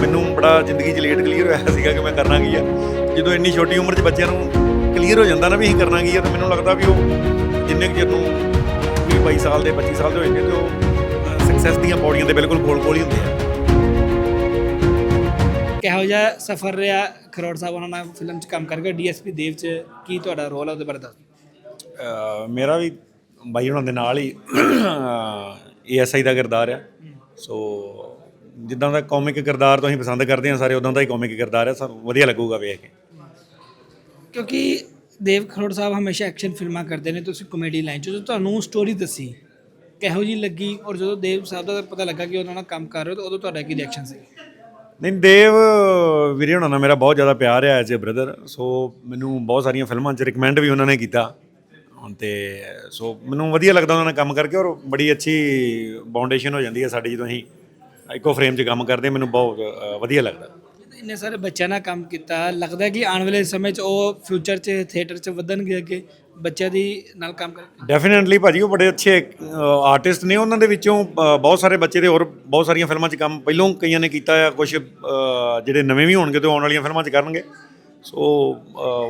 ਮੈਨੂੰ ਬੜਾ ਜ਼ਿੰਦਗੀ 'ਚ ਲੇਟ ਕਲੀਅਰ ਹੋਇਆ ਸੀਗਾ ਕਿ ਮੈਂ ਕਰਨਾ ਕੀ ਆ। ਜਦੋਂ ਇੰਨੀ ਛੋਟੀ ਉਮਰ 'ਚ ਬੱਚਿਆਂ ਨੂੰ ਕਲੀਅਰ ਹੋ ਜਾਂਦਾ ਨਾ ਵੀ ਅਸੀਂ ਕਰਨਾ ਕੀ ਆ ਤਾਂ ਮੈਨੂੰ ਲੱਗਦਾ ਵੀ ਉਹ ਜਿੰਨੇ ਕੁ ਨੂੰ 20 22 ਸਾਲ ਦੇ 25 ਸਾਲ ਦੇ ਹੋ ਜਾਂਦੇ ਤੇ ਉਹ ਸਕਸੈਸ ਦੀਆਂ ਪੌੜੀਆਂ ਦੇ ਬਿਲਕੁਲ ਕੋਲ ਕੋਲ ਹੀ ਹੁੰਦੇ ਆ। ਕਿਹੋ ਜਿਹਾ ਸਫ਼ਰ ਰਿਹਾ ਖਰੋੜ ਸਾਹਿਬ ਉਹਨਾਂ ਨਾਲ ਫਿਲਮ 'ਚ ਕੰਮ ਕਰਕੇ ਡੀਐਸਪੀ ਦੇਵ 'ਚ ਕੀ ਤੁਹਾਡਾ ਰੋਲ ਹੈ ਉਹਦੇ ਬਾਰੇ ਦੱਸੋ ਮੇਰਾ ਵੀ ਬਾਈ ਉਹਨਾਂ ਦੇ ਨਾਲ ਹੀ ਏਐਸਆਈ ਦਾ ਕਿਰਦਾਰ ਆ। ਸੋ ਜਿੱਦਾਂ ਦਾ ਕਾਮਿਕ ਕਿਰਦਾਰ ਤੁਸੀਂ ਪਸੰਦ ਕਰਦੇ ਆ ਸਾਰੇ ਉਦਾਂ ਦਾ ਹੀ ਕਾਮਿਕ ਕਿਰਦਾਰ ਆ ਸਾਨੂੰ ਵਧੀਆ ਲੱਗੂਗਾ ਵੇਖ ਕੇ। ਕਿਉਂਕਿ ਦੇਵ ਖਰੋੜ ਸਾਹਿਬ ਹਮੇਸ਼ਾ ਐਕਸ਼ਨ ਫਿਲਮਾਂ ਕਰਦੇ ਨੇ ਤੁਸੀਂ ਕਾਮੇਡੀ ਲਾਈਨ 'ਚ ਜਦੋਂ ਤੁਹਾਨੂੰ ਸਟੋਰੀ ਦੱਸੀ ਕਿਹੋ ਜੀ ਲੱਗੀ ਔਰ ਜਦੋਂ ਦੇਵ ਸਾਹਿਬ ਦਾ ਪਤਾ ਲੱਗਾ ਕਿ ਉਹਨਾਂ ਨਾਲ ਕੰਮ ਕਰ ਰਹੇ ਹੋ ਤਾਂ ਉਦੋਂ ਤੁਹਾਡਾ ਕੀ ਰਿਐਕਸ਼ਨ ਸੀ? ਨਹੀਂ ਦੇਵ ਵੀਰੇ ਉਹਨਾਂ ਨਾਲ ਮੇਰਾ ਬਹੁਤ ਜ਼ਿਆਦਾ ਪਿਆਰ ਹੈ ਐਜ਼ ਅ ਬ੍ਰਦਰ ਸੋ ਮੈਨੂੰ ਬਹੁਤ ਸਾਰੀਆਂ ਫਿਲਮਾਂ 'ਚ ਰਿਕਮੈਂਡ ਵੀ ਉਹਨਾਂ ਨੇ ਕੀਤਾ। ਹੁਣ ਤੇ ਸੋ ਮੈਨੂੰ ਵਧੀਆ ਲੱਗਦਾ ਉਹਨਾਂ ਨਾਲ ਕੰਮ ਕਰਕੇ ਔਰ ਬੜੀ ਅੱਛੀ ਬਾਉਂਡੇਸ਼ਨ ਹੋ ਜਾਂਦੀ ਹੈ ਸਾਡੀ ਜਦੋਂ ਅਸੀਂ ਇੱਕੋ ਫਰੇਮ 'ਚ ਕੰਮ ਕਰਦੇ ਮੈਨੂੰ ਬਹੁਤ ਵਧੀਆ ਲੱਗਦਾ। ਇੰਨੇ ਸਾਰੇ ਬੱਚਿਆਂ ਨਾਲ ਕੰਮ ਕੀਤਾ ਲੱਗਦਾ ਕਿ ਆਉਣ ਵਾਲੇ ਸਮੇਂ 'ਚ ਉਹ ਫਿਊਚਰ 'ਚ ਥੀਏਟਰ 'ਚ ਵਧਣਗੇ ਅੱਗੇ ਬੱਚਿਆਂ ਦੀ ਨਾਲ ਕੰਮ ਕਰਕੇ ਡੈਫੀਨਿਟਲੀ ਭਾਜੀ ਉਹ ਬੜੇ ਅੱਛੇ ਆਰਟਿਸਟ ਨੇ ਉਹਨਾਂ ਦੇ ਵਿੱਚੋਂ ਬਹੁਤ ਸਾਰੇ ਬੱਚੇ ਦੇ ਹੋਰ ਬਹੁਤ ਸਾਰੀਆਂ ਫਿਲਮਾਂ 'ਚ ਕੰਮ ਪਹਿਲੋਂ ਕਈਆਂ ਨੇ ਕੀਤਾ ਆ ਕੁਝ ਜਿਹੜੇ ਨਵੇਂ ਵੀ ਹੋਣਗੇ ਤੇ ਆਉਣ ਵਾਲੀਆਂ ਫਿਲਮਾਂ 'ਚ ਕਰਨਗੇ। ਸੋ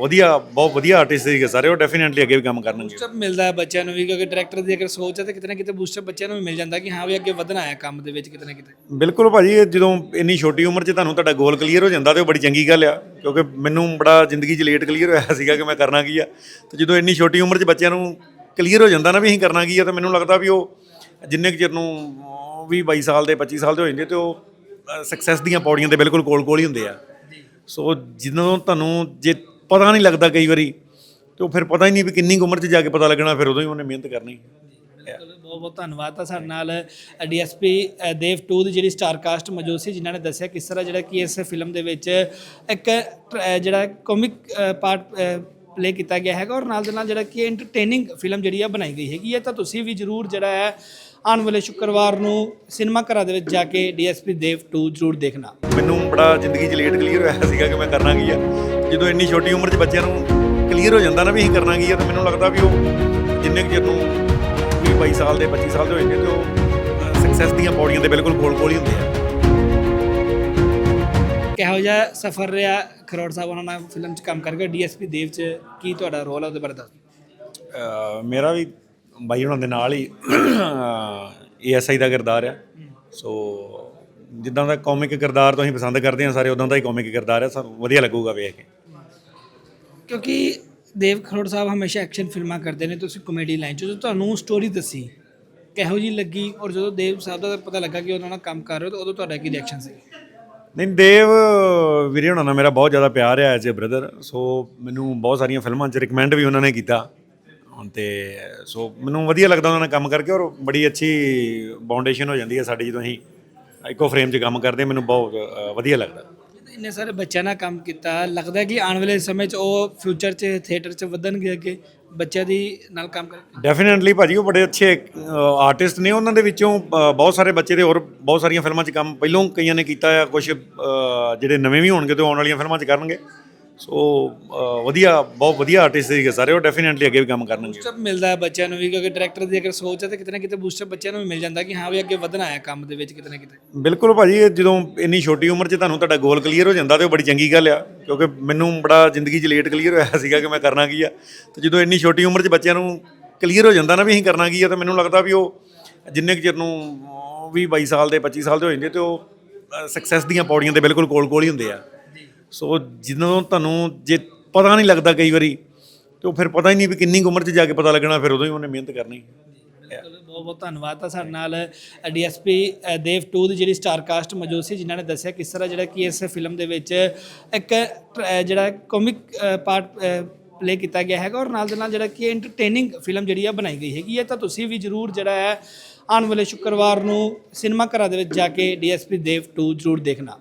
ਵਧੀਆ ਬਹੁਤ ਵਧੀਆ ਆਰਟਿਸਟ ਸੀਗੇ ਸਾਰੇ ਉਹ ਡੈਫੀਨਿਟਲੀ ਅੱਗੇ ਵੀ ਕੰਮ ਕਰਨਗੇ। ਬੂਸਟਅਪ ਮਿਲਦਾ ਹੈ ਬੱਚਿਆਂ ਨੂੰ ਵੀ ਕਿਉਂਕਿ ਡਾਇਰੈਕਟਰ ਦੀ ਅਗਰ ਸੋਚ ਹੈ ਤਾਂ ਕਿਤੇ ਨਾ ਕਿਤੇ ਬੂਸਟਅਪ ਬੱਚਿਆਂ ਨੂੰ ਵੀ ਮਿਲ ਜਾਂਦਾ ਕਿ ਹਾਂ ਵੀ ਅੱਗੇ ਵਧਣਾ ਹੈ ਕੰਮ ਦੇ ਵਿੱਚ ਕਿਤੇ ਨਾ ਕਿਤੇ। ਬਿਲਕੁਲ ਭਾਜੀ ਇਹ ਜਦੋਂ ਇੰਨੀ ਛੋਟੀ ਉਮਰ 'ਚ ਤੁਹਾਨੂੰ ਤੁਹਾਡਾ ਗੋਲ ਕਲੀਅਰ ਹੋ ਜਾਂਦਾ ਤੇ ਉਹ ਬੜੀ ਚੰਗੀ ਗੱਲ ਆ ਕਿਉਂਕਿ ਮੈਨੂੰ ਬੜਾ ਜ਼ਿੰਦਗੀ 'ਚ ਲੇਟ ਕਲੀਅਰ ਹੋਇਆ ਸੀਗਾ ਕਿ ਮੈਂ ਕਰਨਾ ਕੀ ਆ। ਤੇ ਜਦੋਂ ਇੰਨੀ ਛੋਟੀ ਉਮਰ 'ਚ ਬੱਚਿਆਂ ਨੂੰ ਕਲੀਅਰ ਹੋ ਜਾਂਦਾ ਨਾ ਵੀ ਅਸੀਂ ਕਰਨਾ ਕੀ ਆ ਤਾਂ ਮੈਨੂੰ ਲੱਗਦਾ ਵੀ ਉਹ ਜਿੰਨੇ ਕੁ ਚਿਰ ਨੂੰ 20 22 ਸਾਲ ਦੇ 25 ਸਾਲ ਦੇ ਹੋ ਜਾਂਦੇ ਤੇ ਉਹ ਸਕਸੈਸ ਦੀਆਂ ਪੌੜੀਆਂ ਦੇ ਬਿਲਕੁਲ ਕੋਲ ਕੋਲ ਹੀ ਹੁੰਦੇ ਆ। ਸੋ ਜਦੋਂ ਤੁਹਾਨੂੰ ਜੇ ਪਤਾ ਨਹੀਂ ਲੱਗਦਾ ਕਈ ਵਾਰੀ ਤੇ ਉਹ ਫਿਰ ਪਤਾ ਹੀ ਨਹੀਂ ਵੀ ਕਿੰਨੀ ਕੁ ਉਮਰ 'ਚ ਜਾ ਕੇ ਪਤਾ ਲੱਗਣਾ ਫਿਰ ਉਦੋਂ ਹੀ ਉਹਨੇ ਮਿਹਨਤ ਕਰਨੀ। ਬਹੁਤ ਬਹੁਤ ਧੰਨਵਾਦ ਤਾਂ ਸਾਡੇ ਨਾਲ ਡੀਐਸਪੀ ਦੇਵ 2 ਦੀ ਜਿਹੜੀ ਸਟਾਰ ਕਾਸਟ ਮੌਜੂਦ ਸੀ ਜਿਨ੍ਹਾਂ ਨੇ ਦੱਸਿਆ ਕਿਸ ਤਰ੍ਹਾਂ ਜਿਹੜਾ ਕਿ ਇਸ ਫਿਲਮ ਦੇ ਵਿੱਚ ਇੱਕ ਅ, ਜਿਹੜਾ ਕਾਮਿਕ ਪਾਰਟ ਪਲੇ ਕੀਤਾ ਗਿਆ ਹੈਗਾ ਔਰ ਨਾਲ ਦੇ ਨਾਲ ਜਿਹੜਾ ਕਿ ਐਂਟਰਟੇਨਿੰਗ ਫਿਲਮ ਜਿਹੜੀ ਆ ਬਣਾਈ ਗਈ ਹੈਗੀ ਹੈ ਤਾਂ ਤੁਸੀਂ ਵੀ ਜਰੂਰ ਜਿਹੜਾ ਹੈ ਆਉਣ ਵਾਲੇ ਸ਼ੁੱਕਰਵਾਰ ਨੂੰ ਸਿਨੇਮਾ ਘਰਾਂ ਦੇ ਵਿੱਚ ਜਾ ਕੇ ਡੀਐਸਪੀ ਦੇਵ 2 ਜਰੂਰ ਦੇਖਣਾ। ਮੈਨੂੰ ਬੜਾ ਜ਼ਿੰਦਗੀ 'ਚ ਲੇਟ ਕਲੀਅਰ ਹੋਇਆ ਸੀਗਾ ਕਿ ਮੈਂ ਕਰਨਾ ਕੀ ਆ। ਜਦੋਂ ਇੰਨੀ ਛੋਟੀ ਉਮਰ 'ਚ ਬੱਚਿਆਂ ਨੂੰ ਕਲੀਅਰ ਹੋ ਜਾਂਦਾ ਨਾ ਵੀ ਅਸੀਂ ਕਰਨਾ ਕੀ ਆ ਤਾਂ ਮੈਨੂੰ ਲੱਗਦਾ ਵੀ ਉਹ ਜਿੰਨੇ ਕੁ ਚਿਰ ਨੂੰ 20 22 ਸਾਲ ਦੇ 25 ਸਾਲ ਦੇ ਹੋ ਜਾਂਦੇ ਤੇ ਉਹ ਸਕਸੈਸ ਦੀਆਂ ਪੌੜੀਆਂ ਦੇ ਬਿਲਕੁਲ ਕੋਲ ਕੋਲ ਹੀ ਹੁੰਦੇ ਆ। ਕਿਹੋ ਜਿਹਾ ਸਫ਼ਰ ਰਿਹਾ ਖਰੋੜ ਸਾਹਿਬ ਉਹਨਾਂ ਨਾਲ ਫਿਲਮ 'ਚ ਕੰਮ ਕਰਕੇ? ਡੀਐਸਪੀ ਦੇਵ 'ਚ ਕੀ ਤੁਹਾਡਾ ਰੋਲ ਹੈ ਉਹਦੇ ਬਾਰੇ ਦੱਸੋ ਮੇਰਾ ਵੀ ਬਾਈ ਉਹਨਾਂ ਦੇ ਨਾਲ ਹੀ ਏਐਸਆਈ ਦਾ ਕਿਰਦਾਰ ਆ। ਸੋ ਜਿੱਦਾਂ ਦਾ ਕਾਮਿਕ ਕਿਰਦਾਰ ਤੁਸੀਂ ਪਸੰਦ ਕਰਦੇ ਆ ਸਾਰੇ ਉਦਾਂ ਦਾ ਹੀ ਕਾਮਿਕ ਕਿਰਦਾਰ ਆ। ਸਾਨੂੰ ਵਧੀਆ ਲੱਗੂਗਾ ਵੇਖ ਕੇ। ਕਿਉਂਕਿ ਦੇਵ ਖਰੋੜ ਸਾਹਿਬ ਹਮੇਸ਼ਾ ਐਕਸ਼ਨ ਫਿਲਮਾਂ ਕਰਦੇ ਨੇ ਤੁਸੀਂ ਕਾਮੇਡੀ ਲਾਈਨ 'ਚ ਜਦੋਂ ਤੁਹਾਨੂੰ ਸਟੋਰੀ ਦੱਸੀ ਕਿਹੋ ਜੀ ਲੱਗੀ ਔਰ ਜਦੋਂ ਦੇਵ ਸਾਹਿਬ ਦਾ ਪਤਾ ਲੱਗਾ ਕਿ ਉਹਨਾਂ ਨਾਲ ਕੰਮ ਕਰ ਰਹੇ ਹੋ ਤਾਂ ਉਦੋਂ ਤੁਹਾਡਾ ਕੀ ਰਿਐਕਸ਼ਨ ਸੀ? ਨਹੀਂ ਦੇਵ ਵੀਰੇ ਉਹਨਾਂ ਨਾਲ ਮੇਰਾ ਬਹੁਤ ਜ਼ਿਆਦਾ ਪਿਆਰ ਹੈ ਐਜ਼ ਅ ਬ੍ਰਦਰ ਸੋ ਮੈਨੂੰ ਬਹੁਤ ਸਾਰੀਆਂ ਫਿਲਮਾਂ 'ਚ ਰਿਕਮੈਂਡ ਵੀ ਉਹਨਾਂ ਨੇ ਕੀਤਾ। ਤੇ ਸੋ ਮੈਨੂੰ ਵਧੀਆ ਲੱਗਦਾ ਉਹਨਾਂ ਨਾਲ ਕੰਮ ਕਰਕੇ ਔਰ ਬੜੀ ਅੱਛੀ ਬਾਉਂਡੇਸ਼ਨ ਹੋ ਜਾਂਦੀ ਹੈ ਸਾਡੀ ਜਦੋਂ ਅਸੀਂ ਇੱਕੋ ਫਰੇਮ 'ਚ ਕੰਮ ਕਰਦੇ ਹਾਂ, ਮੈਨੂੰ ਬਹੁਤ ਅ, ਵਧੀਆ ਲੱਗਦਾ। ਇੰਨੇ ਸਾਰੇ ਬੱਚਿਆਂ ਨਾਲ ਕੰਮ ਕੀਤਾ ਲੱਗਦਾ ਕਿ ਆਉਣ ਵਾਲੇ ਸਮੇਂ 'ਚ ਉਹ ਫਿਊਚਰ 'ਚ ਥੀਏਟਰ 'ਚ ਵਧਣਗੇ ਅੱਗੇ ਬੱਚਿਆਂ ਦੀ ਨਾਲ ਕੰਮ ਕਰਕੇ ਡੈਫੀਨਿਟਲੀ ਭਾਜੀ ਉਹ ਬੜੇ ਅੱਛੇ ਆਰਟਿਸਟ ਨੇ ਉਹਨਾਂ ਦੇ ਵਿੱਚੋਂ ਅ, ਬਹੁਤ ਸਾਰੇ ਬੱਚੇ ਦੇ ਹੋਰ ਬਹੁਤ ਸਾਰੀਆਂ ਫਿਲਮਾਂ 'ਚ ਕੰਮ ਪਹਿਲੋਂ ਕਈਆਂ ਨੇ ਕੀਤਾ ਆ ਕੁਝ ਜਿਹੜੇ ਨਵੇਂ ਵੀ ਹੋਣਗੇ ਤੇ ਆਉਣ ਵਾਲੀਆਂ ਫਿਲਮਾਂ 'ਚ ਕਰਨਗੇ। ਸੋ ਵਧੀਆ ਬਹੁਤ ਵਧੀਆ ਆਰਟਿਸਟ ਸੀਗੇ ਸਾਰੇ ਉਹ ਡੈਫੀਨਿਟਲੀ ਅੱਗੇ ਵੀ ਕੰਮ ਕਰਨਗੇ। ਬੂਸਟਅਪ ਮਿਲਦਾ ਹੈ ਬੱਚਿਆਂ ਨੂੰ ਵੀ ਕਿਉਂਕਿ ਡਾਇਰੈਕਟਰ ਦੀ ਅਗਰ ਸੋਚ ਹੈ ਤਾਂ ਕਿਤੇ ਨਾ ਕਿਤੇ ਬੂਸਟਅਪ ਬੱਚਿਆਂ ਨੂੰ ਵੀ ਮਿਲ ਜਾਂਦਾ ਕਿ ਹਾਂ ਵੀ ਅੱਗੇ ਵਧਣਾ ਹੈ ਕੰਮ ਦੇ ਵਿੱਚ ਕਿਤੇ ਨਾ ਕਿਤੇ। ਬਿਲਕੁਲ ਭਾਜੀ ਇਹ ਜਦੋਂ ਇੰਨੀ ਛੋਟੀ ਉਮਰ 'ਚ ਤੁਹਾਨੂੰ ਤੁਹਾਡਾ ਗੋਲ ਕਲੀਅਰ ਹੋ ਜਾਂਦਾ ਤੇ ਉਹ ਬੜੀ ਚੰਗੀ ਗੱਲ ਆ ਕਿਉਂਕਿ ਮੈਨੂੰ ਬੜਾ ਜ਼ਿੰਦਗੀ 'ਚ ਲੇਟ ਕਲੀਅਰ ਹੋਇਆ ਸੀਗਾ ਕਿ ਮੈਂ ਕਰਨਾ ਕੀ ਆ। ਤੇ ਜਦੋਂ ਇੰਨੀ ਛੋਟੀ ਉਮਰ 'ਚ ਬੱਚਿਆਂ ਨੂੰ ਕਲੀਅਰ ਹੋ ਜਾਂਦਾ ਨਾ ਵੀ ਅਸੀਂ ਕਰਨਾ ਕੀ ਆ ਤਾਂ ਮੈਨੂੰ ਲੱਗਦਾ ਵੀ ਉਹ ਜਿੰਨੇ ਕੁ ਚਿਰ ਨੂੰ 20 22 ਸਾਲ ਦੇ 25 ਸਾਲ ਦੇ ਹੋ ਜਾਂਦੇ ਤੇ ਉਹ ਸਕਸੈਸ ਦੀਆਂ ਪੌੜੀਆਂ ਦੇ ਬਿਲਕੁਲ ਕੋਲ ਕੋਲ ਹੀ ਹੁੰਦੇ ਆ। ਸੋ ਜਦੋਂ ਤੁਹਾਨੂੰ ਜੇ ਪਤਾ ਨਹੀਂ ਲੱਗਦਾ ਕਈ ਵਾਰੀ ਤੇ ਉਹ ਫਿਰ ਪਤਾ ਹੀ ਨਹੀਂ ਵੀ ਕਿੰਨੀ ਕੁ ਉਮਰ 'ਚ ਜਾ ਕੇ ਪਤਾ ਲੱਗਣਾ ਫਿਰ ਉਦੋਂ ਹੀ ਉਹਨੇ ਮਿਹਨਤ ਕਰਨੀ। ਬਹੁਤ ਬਹੁਤ ਧੰਨਵਾਦ ਤਾਂ ਸਾਡੇ ਨਾਲ ਡੀਐਸਪੀ ਦੇਵ 2 ਦੀ ਜਿਹੜੀ ਸਟਾਰ ਕਾਸਟ ਮੌਜੂਦ ਸੀ ਜਿਨ੍ਹਾਂ ਨੇ ਦੱਸਿਆ ਕਿਸ ਤਰ੍ਹਾਂ ਜਿਹੜਾ ਕਿ ਇਸ ਫਿਲਮ ਦੇ ਵਿੱਚ ਇੱਕ ਅ, ਜਿਹੜਾ ਕਾਮਿਕ ਪਾਰਟ ਪਲੇ ਕੀਤਾ ਗਿਆ ਹੈਗਾ ਔਰ ਨਾਲ ਦੇ ਨਾਲ ਜਿਹੜਾ ਕਿ ਐਂਟਰਟੇਨਿੰਗ ਫਿਲਮ ਜਿਹੜੀ ਆ ਬਣਾਈ ਗਈ ਹੈਗੀ ਹੈ ਤਾਂ ਤੁਸੀਂ ਵੀ ਜਰੂਰ ਜਿਹੜਾ ਹੈ ਆਉਣ ਵਾਲੇ ਸ਼ੁੱਕਰਵਾਰ ਨੂੰ ਸਿਨੇਮਾ ਘਰਾਂ ਦੇ ਵਿੱਚ ਜਾ ਕੇ ਡੀਐਸਪੀ ਦੇਵ 2 ਜਰੂਰ ਦੇਖਣਾ।